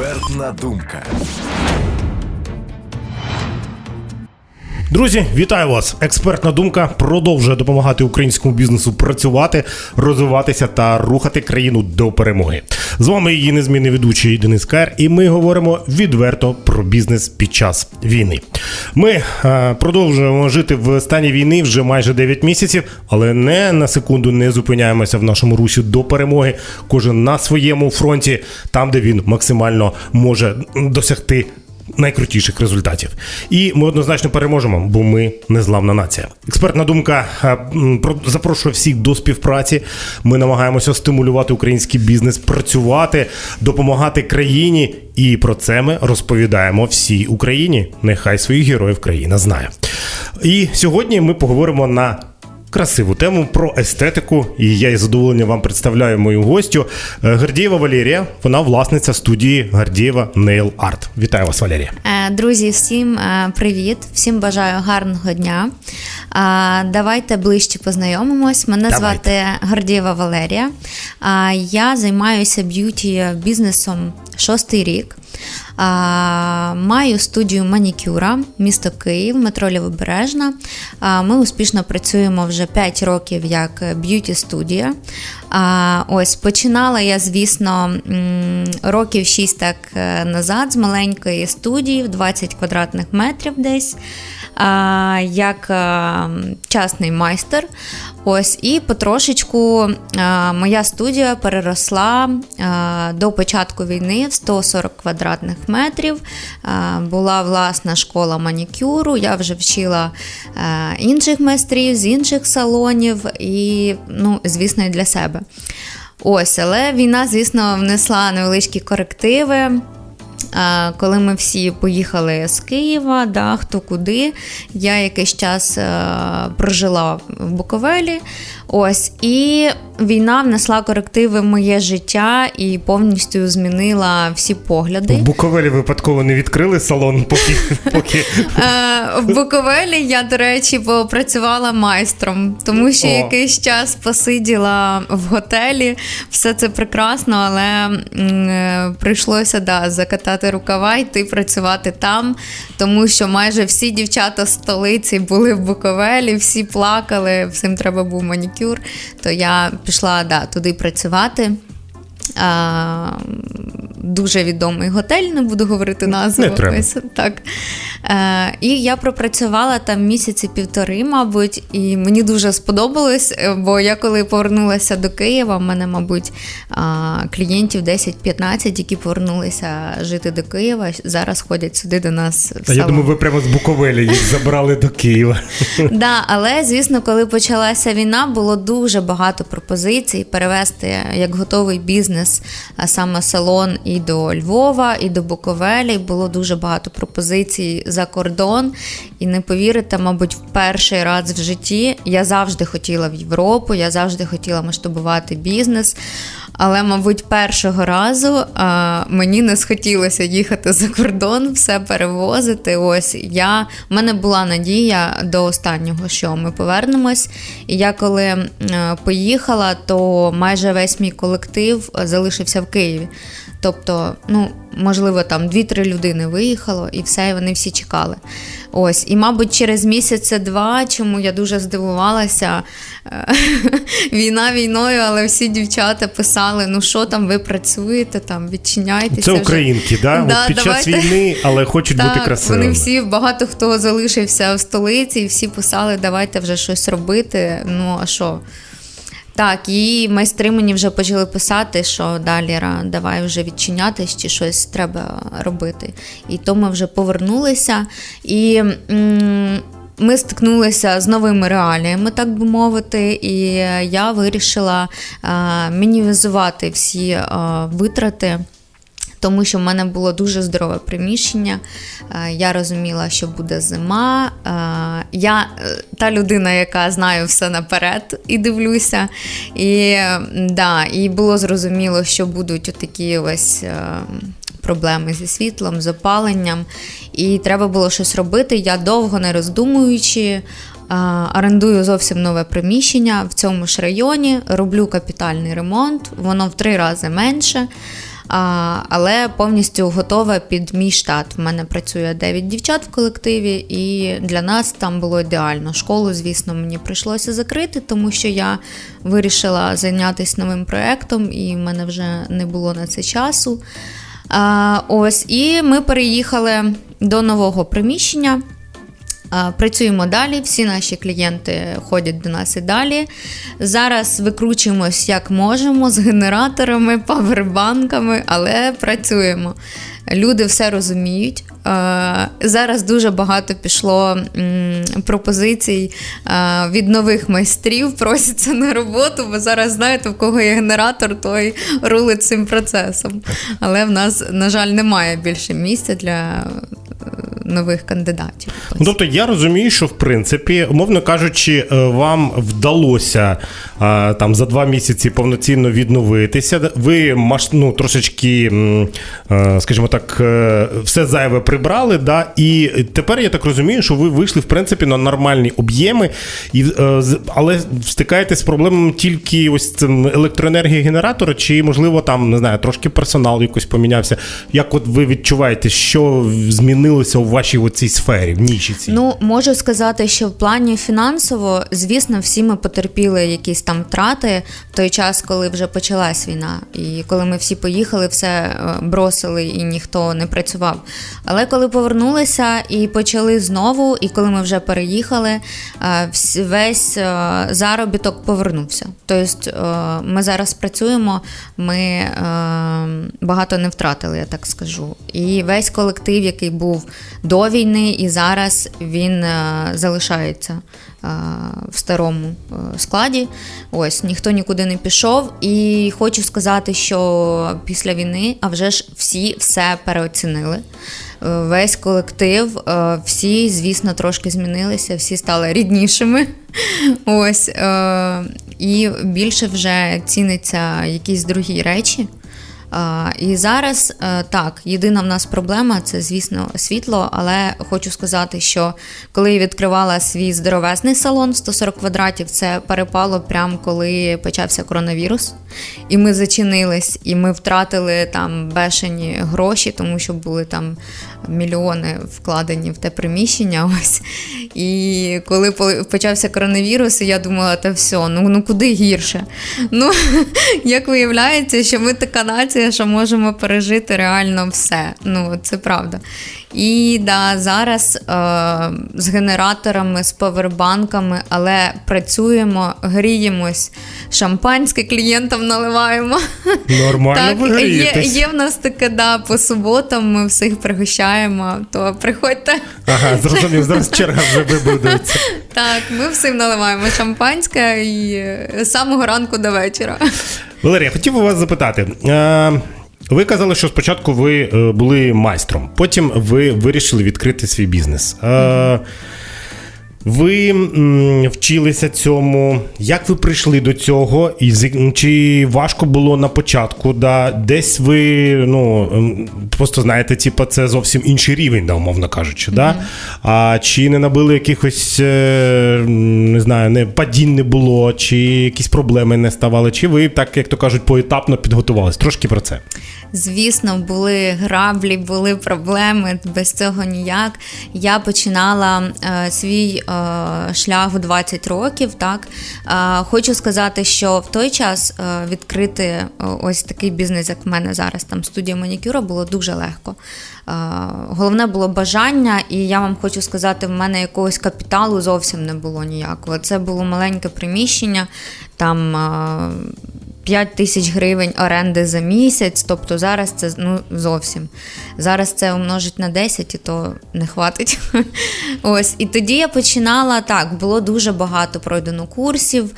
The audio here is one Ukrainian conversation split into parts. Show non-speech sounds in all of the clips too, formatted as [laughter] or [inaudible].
Експертна думка. Друзі, вітаю вас! Експертна думка продовжує допомагати українському бізнесу працювати, розвиватися та рухати країну до перемоги. З вами її незмінний ведучий Денис Кар, і ми говоримо відверто про бізнес під час війни. Ми е, продовжуємо жити в стані війни вже майже 9 місяців, але не на секунду не зупиняємося в нашому русі до перемоги. Кожен на своєму фронті, там де він максимально може досягти найкрутіших результатів. І ми однозначно переможемо, бо ми незламна нація. Експертна думка е, про- запрошує всіх до співпраці. Ми намагаємося стимулювати український бізнес, працювати, допомагати країні. І про це ми розповідаємо всій Україні. Нехай своїх героїв країна знає. І сьогодні ми поговоримо на красиву тему про естетику. І я із задоволенням вам представляю мою гостю Е, Гордієва Валерія. Вона власниця студії Гордієва Nail Art. Вітаю вас, Валерія. Е, Друзі, всім е, привіт! Всім бажаю гарного дня. Давайте ближче познайомимось. Мене Давайте. звати Гордієва Валерія. Я займаюся б'юті бізнесом шостий рік. Маю студію манікюра, місто Київ, метро Лівобережна. Ми успішно працюємо вже 5 років як б'юті студія. Ось починала я, звісно, років 6 так е, назад з маленької студії в 20 квадратних метрів десь. Як е, частний майстер. Ось і потрошечку е, моя студія переросла е, до початку війни в 140 квадратних метрів. Була власна школа манікюру. Я вже вчила інших майстрів з інших салонів і, ну, звісно, і для себе. Ось, але війна, звісно, внесла невеличкі корективи. Коли ми всі поїхали з Києва, да, хто куди, я якийсь час е, прожила в Буковелі. Ось, і війна внесла корективи в моє життя і повністю змінила всі погляди. В Буковелі випадково не відкрили салон, поки, [laughs] поки Е, В Буковелі я, до речі, попрацювала майстром, тому що О. якийсь час посиділа в готелі. Все це прекрасно, але е, прийшлося да, закатати рукава, йти працювати там, тому що майже всі дівчата з столиці були в Буковелі, всі плакали, всім треба був манікюр. То я пішла да, туди працювати. А, дуже відомий готель, не буду говорити назву. Не треба. Ось так. Е, і я пропрацювала там місяці півтори, мабуть, і мені дуже сподобалось, е, бо я коли повернулася до Києва, в мене, мабуть, а, клієнтів 10-15, які повернулися жити до Києва, зараз ходять сюди до нас. В А я думаю, ви прямо з Буковелі їх забрали до Києва. [laughs] Да, але звісно, коли почалася війна, було дуже багато пропозицій перевести як готовий бізнес, а саме салон і до Львова, і до Буковелі. Було дуже багато пропозицій за кордон. І не повірите, мабуть, в перший раз в житті я завжди хотіла в Європу, я завжди хотіла масштабувати бізнес. Але, мабуть, першого разу а, мені не схотілося їхати за кордон, все перевозити. Ось я в мене була надія до останнього, що ми повернемось. І я коли поїхала, то майже весь мій колектив залишився в Києві. Тобто, ну, можливо, там дві-три людини виїхало, і все, і вони всі чекали. Ось, і, мабуть, через місяця-два, чому я дуже здивувалася, е, [laughs] війна війною, але всі дівчата писали: ну що там, ви працюєте, там відчиняйтеся. Це вже». українки, да? Да, От під час війни, але хочуть бути Так, красивими. вони всі, багато хто залишився в столиці, і всі писали, давайте вже щось робити. Ну а що? Так, і майстри мені вже почали писати, що далі Ліра, давай вже відчинятись чи щось треба робити. І то ми вже повернулися. І м, ми стикнулися з новими реаліями, так би мовити, і я вирішила е, мінімізувати всі е, витрати тому що в мене було дуже здорове приміщення. Е, Я розуміла, що буде зима. Е, Я е, та людина, яка знає все наперед і дивлюся. І, да, і було зрозуміло, що будуть такі ось. Проблеми зі світлом, з опаленням, і треба було щось робити. Я довго не роздумуючи, орендую зовсім нове приміщення в цьому ж районі, роблю капітальний ремонт, воно в три рази менше. Але повністю готова під мій штат. В мене працює 9 дівчат в колективі, і для нас там було ідеально. Школу, звісно, мені прийшлося закрити, тому що я вирішила зайнятися новим проєктом, і в мене вже не було на це часу. Ось, і ми переїхали до нового приміщення. Працюємо далі, всі наші клієнти ходять до нас і далі. Зараз викручуємось як можемо з генераторами, павербанками, але працюємо. Люди все розуміють. Зараз дуже багато пішло пропозицій від нових майстрів, просяться на роботу, бо зараз знаєте, в кого є генератор, той рулить цим процесом. Але в нас, на жаль, немає більше місця для нових кандидатів. Ну, тобто я розумію, що в принципі, умовно кажучи, е, вам вдалося е, там за два місяці повноцінно відновитися. Ви ну, трошечки, е, скажімо так, е, все зайве прибрали. Да? І тепер я так розумію, що ви вийшли в принципі на нормальні об'єми, і, е, але стикаєтесь з проблемами тільки ось цим електроенергії генератора, чи можливо там не знаю, трошки персонал якось помінявся. Як от ви відчуваєте, що змінилося у вашій оцій сфері, в ніші? Ну, можу сказати, що в плані фінансово, звісно, всі ми потерпіли якісь там втрати в той час, коли вже почалась війна. І коли ми всі поїхали, все е, бросили і ніхто не працював. Але коли повернулися і почали знову, і коли ми вже переїхали, е, весь е, заробіток повернувся. Тобто ми зараз працюємо, ми багато не втратили, я так скажу. І весь колектив, який був до війни, і зараз він е, залишається е, в старому е, складі. Ось ніхто нікуди не пішов. І хочу сказати, що після війни, а вже ж всі все переоцінили. Весь колектив, всі, звісно, трошки змінилися, всі стали ріднішими. Ось і більше вже ціниться якісь другі речі. І зараз е, так, єдина в нас проблема це, звісно, світло. Але хочу сказати, що коли я відкривала свій здоровезний салон 140 квадратів, це перепало прямо коли почався коронавірус. І ми зачинились, і ми втратили там бешені гроші, тому що були там мільйони вкладені в те приміщення. [laughs] Ось. І коли почався коронавірус, я думала, та все, ну, ну куди гірше. Ну, [laughs] як виявляється, що ми така нація, що можемо пережити реально все. Ну, це правда. І да, зараз е, з генераторами, з павербанками, але працюємо, гріємось, шампанське клієнтам наливаємо. Нормально ви є, грієтесь. є в нас таке, да, по суботам ми всіх пригощаємо, то приходьте. Ага, [laughs] зрозумів, зараз черга вже вибудується. Так, ми всім наливаємо шампанське і з самого ранку до вечора. Валерія, хотів у вас запитати. Е, ви казали, що спочатку ви е, були майстром, потім ви вирішили відкрити свій бізнес. Е, ви вчилися цьому. Як ви прийшли до цього? І чи важко було на початку? Да? Десь ви ну, просто знаєте, типу, це зовсім інший рівень, да, умовно кажучи. Да? А чи не набили якихось е, не знаю, не, падінь не було, чи якісь проблеми не ставали? Чи ви, так як то кажуть, поетапно підготувались? Трошки про це. Звісно, були граблі, були проблеми, без цього ніяк. Я починала е, свій шлях в 20 років. Так е, хочу сказати, що в той час е, відкрити е, ось такий бізнес, як в мене зараз, там студія манікюра, було дуже легко. Е, головне було бажання, і я вам хочу сказати, в мене якогось капіталу зовсім не було ніякого. Це було маленьке приміщення, там. Е, 5 тисяч гривень оренди за місяць, тобто зараз це ну, зовсім. Зараз це умножить на 10 і то не хватить. [laughs] Ось. І тоді я починала так, було дуже багато пройдено курсів.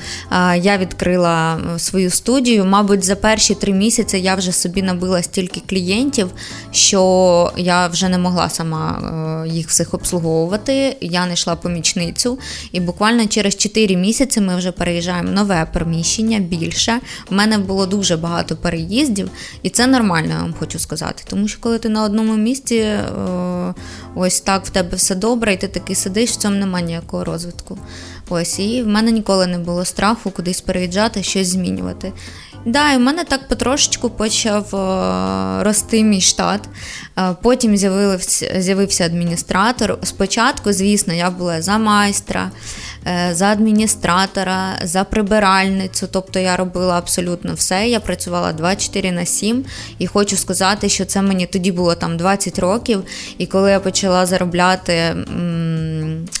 Я відкрила е, свою студію. Мабуть, за перші три місяці я вже собі набила стільки клієнтів, що я вже не могла сама е, їх всіх обслуговувати. Я знайшла помічницю, і буквально через 4 місяці ми вже переїжджаємо в нове приміщення більше. Мене було дуже багато переїздів, і це нормально, я вам хочу сказати. Тому що коли ти на одному місці, е, ось так в тебе все добре, і ти такий сидиш, в цьому немає ніякого розвитку. Ось, і в мене ніколи не було страху кудись переїжджати, щось змінювати. Да, і в мене так потрошечку почав е, рости мій штат. Е, Потім з'явився, адміністратор. Спочатку, звісно, я була за майстра, за адміністратора, за прибиральницю. Тобто я робила абсолютно все. Я працювала 24 на 7. І хочу сказати, що це мені тоді було там 20 років. І коли я почала заробляти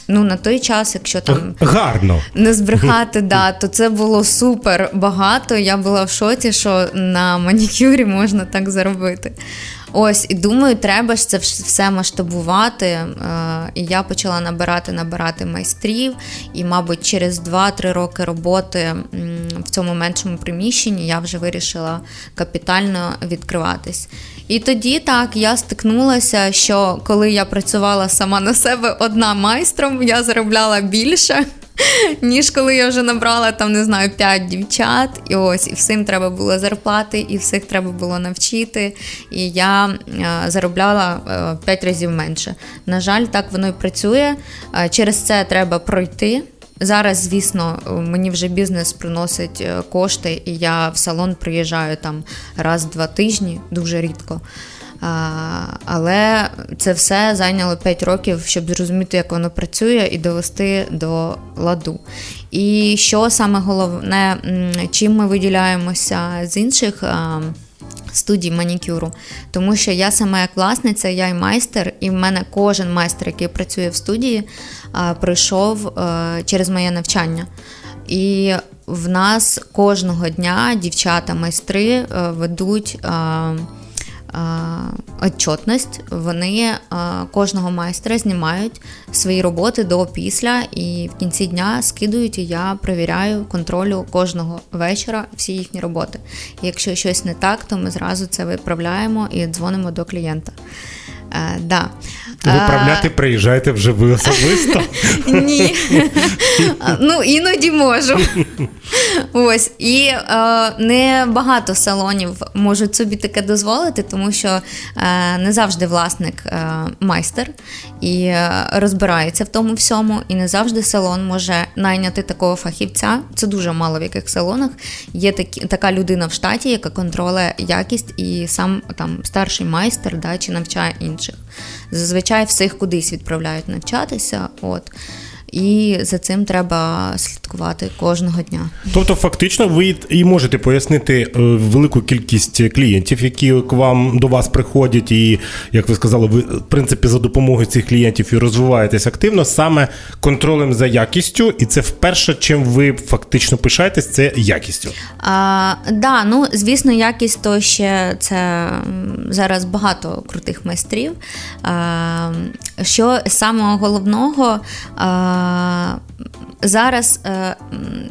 ну, на той час, якщо там Гарно. не збрехати, да, то це було супер багато. Я була в шоці, що на манікюрі можна так заробити. Ось, і думаю, треба ж це все масштабувати. Е, І я почала набирати, набирати майстрів. І, мабуть, через 2-3 роки роботи в цьому меншому приміщенні я вже вирішила капітально відкриватись. І тоді так я стикнулася, що коли я працювала сама на себе одна майстром, я заробляла більше. Ніж коли я вже набрала там, не знаю, 5 дівчат, і ось і всім треба було зарплати, і всіх треба було навчити. І я е, заробляла е, 5 разів менше. На жаль, так воно і працює. Е, через це треба пройти. Зараз, звісно, е, мені вже бізнес приносить е, кошти, і я в салон приїжджаю там раз-два тижні, дуже рідко. Але це все зайняло 5 років, щоб зрозуміти, як воно працює, і довести до ладу. І що саме головне, чим ми виділяємося з інших. Студій манікюру, тому що я сама як власниця, я і майстер, і в мене кожен майстер, який працює в студії, а, пройшов е, через моє навчання. І в нас кожного дня дівчата-майстри е, ведуть. Отчетність, вони кожного майстра знімають свої роботи до після, і в кінці дня скидують, і я перевіряю контролю кожного вечора всі їхні роботи. І якщо щось не так, то ми зразу це виправляємо і дзвонимо до клієнта. Е, да. Виправляти приїжджайте вже ви особисто. [laughs] Ні. [laughs] ну, іноді можу. Ось. І е, не багато салонів можуть собі таке дозволити, тому що е, не завжди власник е, майстер і розбирається в тому всьому. І не завжди салон може найняти такого фахівця. Це дуже мало в яких салонах. Є такі, така людина в штаті, яка контролює якість, і сам там старший майстер да, чи навчає інших. Зазвичай всіх кудись відправляють навчатися. От. І за цим треба слідкувати кожного дня. Тобто, фактично, ви і можете пояснити е, велику кількість клієнтів, які к вам до вас приходять, і як ви сказали, ви в принципі за допомогою цих клієнтів і розвиваєтесь активно саме контролем за якістю, і це вперше, чим ви фактично пишаєтесь, це якістю. А, да, ну звісно, якість то ще це зараз багато крутих майстрів. А, що самого головного а, зараз е,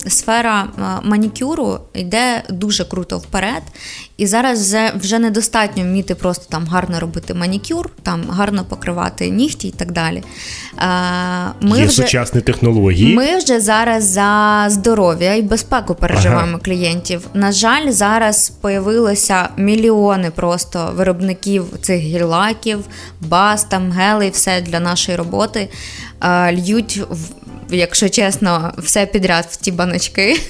сфера е, манікюру йде дуже круто вперед. І зараз вже, вже недостатньо вміти просто там гарно робити манікюр, там гарно покривати нігті і так далі. А, ми Є вже... сучасні технології. Ми вже зараз за здоров'я і безпеку переживаємо Ага. клієнтів. На жаль, зараз появилося мільйони просто виробників цих гель-лаків, баз, там гелей, все для нашої роботи. Льють. Якщо чесно, все підряд в ті баночки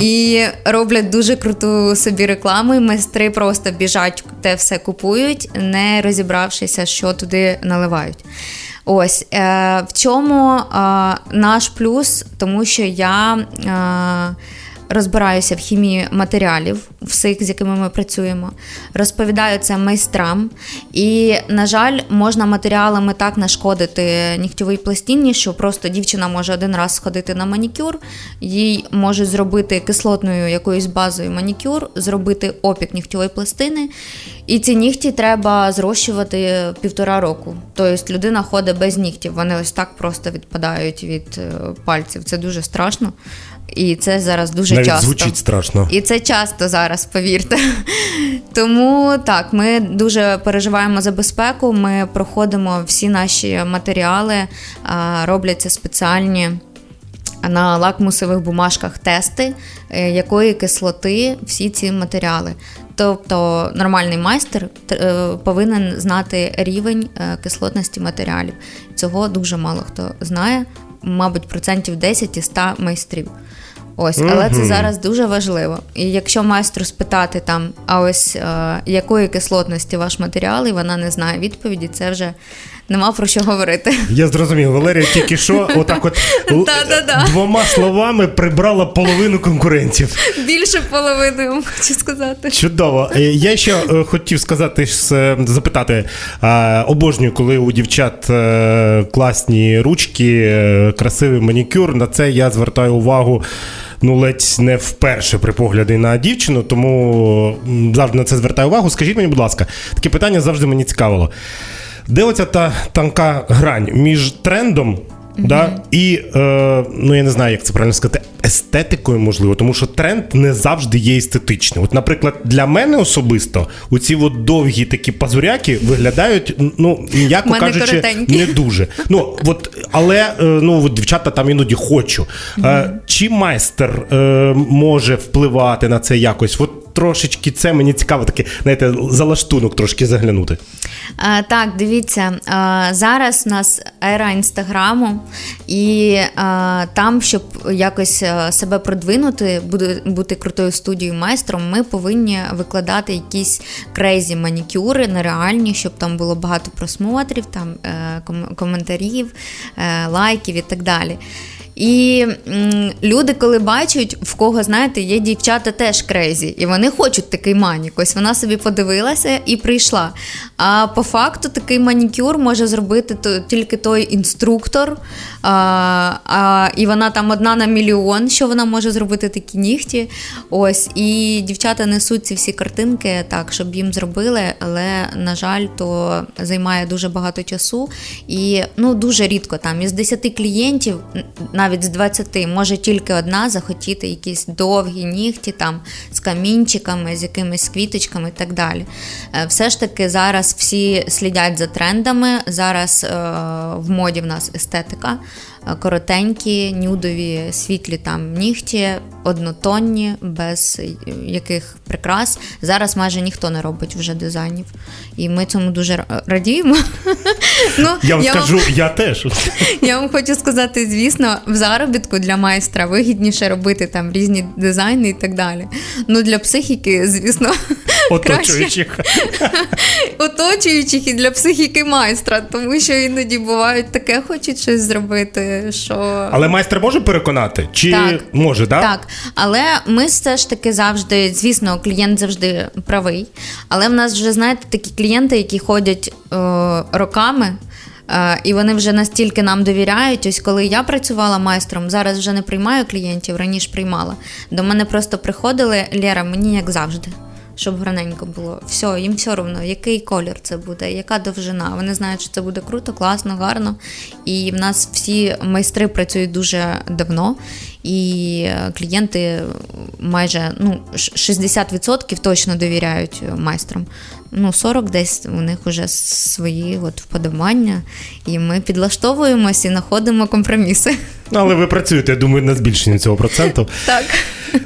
і роблять дуже круту собі рекламу. І майстри просто біжать, те все купують, не розібравшися, що туди наливають. Ось е, в чому е, наш плюс, тому що я е, розбираюся в хімії матеріалів, всіх, з якими ми працюємо, розповідаю це майстрам. І, на жаль, можна матеріалами так нашкодити нігтьовій пластині, що просто дівчина може один раз сходити на манікюр, їй можуть зробити кислотною якоюсь базою манікюр, зробити опік нігтьової пластини. І ці нігті треба зрощувати півтора року. Тобто людина ходить без нігтів, вони ось так просто відпадають від е, пальців. Це дуже страшно. І це зараз дуже Навіть часто. звучить страшно. І це часто зараз, повірте. [laughs] Тому так, ми дуже переживаємо за безпеку. Ми проходимо всі наші матеріали, робляться спеціальні. На лакмусових бумажках тести, е, якої кислоти всі ці матеріали. Тобто нормальний майстер е, повинен знати рівень е, кислотності матеріалів. Цього дуже мало хто знає, мабуть, процентів 10 і 100 майстрів. Ось, але це зараз дуже важливо. І якщо майстру спитати там, а ось е, якої кислотності ваш матеріал, і вона не знає відповіді, це вже нема про що говорити. Я зрозумів, Валерія тільки що отак от [laughs] двома словами прибрала половину конкурентів. Більше половини, хочу сказати. Чудово. Е, Я ще е, хотів сказати, е, запитати, обожнюю, коли у дівчат класні ручки, красивий манікюр. На це я звертаю увагу. Ну, ледь не вперше при погляді на дівчину, тому завжди на це звертаю увагу. Скажіть мені, будь ласка, таке питання завжди мені цікавило. Де оця та тонка грань між трендом да, і, е, ну я не знаю, як це правильно сказати, естетикою, можливо, тому що тренд не завжди є естетичним. От, наприклад, для мене особисто оці от довгі такі пазуряки виглядають, ну, м'яко кажучи, коротенькі. не дуже. Ну, от, але е, ну, от дівчата там іноді хочу. Е, Чи майстер е, може впливати на це якось? От трошечки це мені цікаво, таке, знаєте, залаштунок трошки заглянути. Е, Так, дивіться, е, зараз у нас ера інстаграму, і е, там, щоб якось себе продвинути, бути крутою студією майстром, ми повинні викладати якісь крейзі манікюри, нереальні, щоб там було багато просмотрів, там е, коментарів, е, лайків і так далі. І м, люди, коли бачать, в кого, знаєте, є дівчата теж крейзі, і вони хочуть такий манік. Ось вона собі подивилася і прийшла. А по факту такий манікюр може зробити то, тільки той інструктор, а, а, і вона там одна на мільйон, що вона може зробити такі нігті. Ось, і дівчата несуть ці всі картинки так, щоб їм зробили, але, на жаль, то займає дуже багато часу. І ну, дуже рідко там із 10 клієнтів, н- навіть з 20, може тільки одна захотіти якісь довгі нігті там з камінчиками, з якимись квіточками і так далі. Е, Все ж таки зараз всі слідять за трендами. Зараз е, в моді в нас естетика. Е, Коротенькі, нюдові, світлі там нігті, однотонні, без яких прикрас. Зараз майже ніхто не робить вже дизайнів. І ми цьому дуже радіємо. [laughs] Ну, Я вам скажу, я теж. [laughs] я вам хочу сказати, звісно, в заробітку для майстра вигідніше робити там різні дизайни і так далі. Ну для психіки, звісно, [laughs] Оточуючих. оточуючих і для психіки майстра, тому що іноді бувають таке, хочуть щось зробити, що Але майстер може переконати? Чи Так. може, да? Так, але ми все ж таки завжди, звісно, клієнт завжди правий. Але в нас вже, знаєте, такі клієнти, які ходять е, роками. е, І вони вже настільки нам довіряють. Ось коли я працювала майстром, зараз вже не приймаю клієнтів, раніше приймала. До мене просто приходили Лєра, мені як завжди, щоб гарненько було. Все, їм все одно, який колір це буде, яка довжина. Вони знають, що це буде круто, класно, гарно. І в нас всі майстри працюють дуже давно. І е, клієнти майже ну, ш- 60% точно довіряють е, майстрам. Ну, 40 десь у них вже свої от вподобання, і ми підлаштовуємось і знаходимо компроміси. Ну, але ви працюєте, я думаю, на збільшення цього проценту. Так.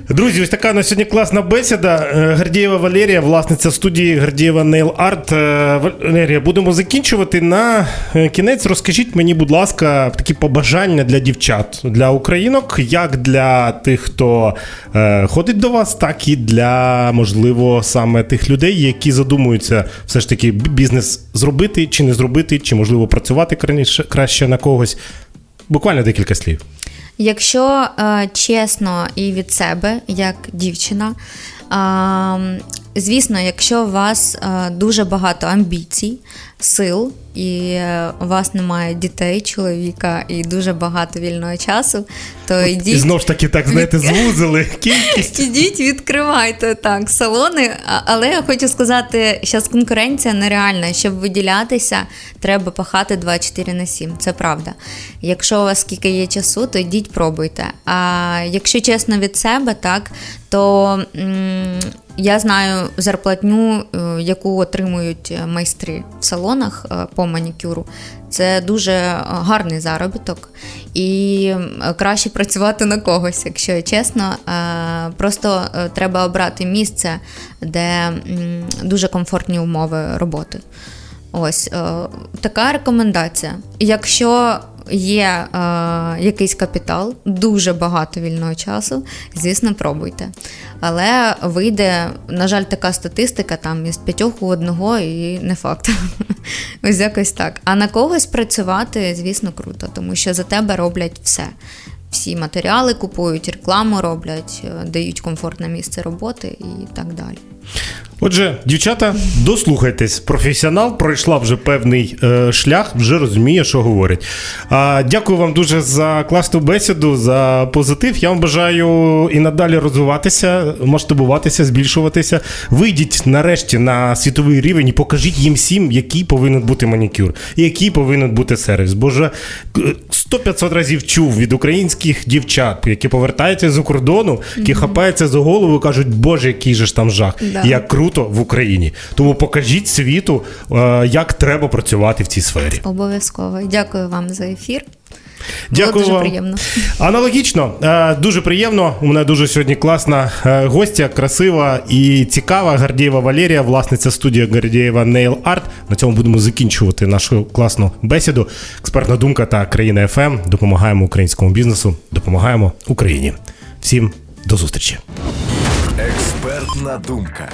Друзі, ось така на сьогодні класна бесіда. Е, Гордієва Валерія, власниця студії Nail Art. Е, Валерія, будемо закінчувати. На е, кінець розкажіть мені, будь ласка, такі побажання для дівчат, для українок, як для тих, хто е, ходить до вас, так і для, можливо, саме тих людей, які задумуються все ж таки бізнес зробити чи не зробити, чи можливо працювати краще на когось. Буквально декілька слів. Якщо е, чесно і від себе, як дівчина, е, звісно, якщо у вас е, дуже багато амбіцій, сил, і е, у вас немає дітей, чоловіка і дуже багато вільного часу, то І йдіть. знову ж таки, так знаєте, звузили [laughs] кількість. Ідіть, відкривайте так салони. Але я хочу сказати, зараз конкуренція нереальна. Щоб виділятися, треба пахати 24 на 7. Це правда. Якщо у вас скільки є часу, то йдіть, пробуйте. А якщо чесно від себе, так то м, я знаю зарплатню, е, яку отримують е, майстри в салонах е, по манікюру. Це дуже е, гарний заробіток, і краще працювати на когось, якщо чесно. Е, Просто е, треба обрати місце, де дуже комфортні умови роботи. Ось така рекомендація. Якщо є е, якийсь капітал, дуже багато вільного часу, звісно, пробуйте. Але вийде, на жаль, така статистика там із п'ятьох у одного і не факт. [laughs] Ось якось так. А на когось працювати, звісно, круто, тому що за тебе роблять все. Всі матеріали купують, рекламу роблять, е, дають комфортне місце роботи і так далі. Отже, дівчата, дослухайтесь. Професіонал пройшла вже певний е, шлях, вже розуміє, що говорить. А, дякую вам дуже за класну бесіду, за позитив. Я вам бажаю і надалі розвиватися, масштабуватися, збільшуватися. Вийдіть нарешті на світовий рівень і покажіть їм всім, який повинен бути манікюр, і який повинен бути сервіс. Бо вже е, 100-500 разів чув від українських дівчат, які повертаються з-за кордону, які хапаються за голову і кажуть, боже, який же ж там жах. Да. Як круто в Україні. Тому покажіть світу, е, як треба працювати в цій сфері. Обов'язково. Дякую вам за ефір. Дякую Було дуже вам. приємно. Аналогічно, е, дуже приємно. У мене дуже сьогодні класна е, гостя, красива і цікава. Гардієва Валерія, власниця студії Гардієва Nail Art. На цьому будемо закінчувати нашу класну бесіду. Експертна думка та країна ФМ. Допомагаємо українському бізнесу, допомагаємо Україні. Всім до зустрічі. Експертна думка.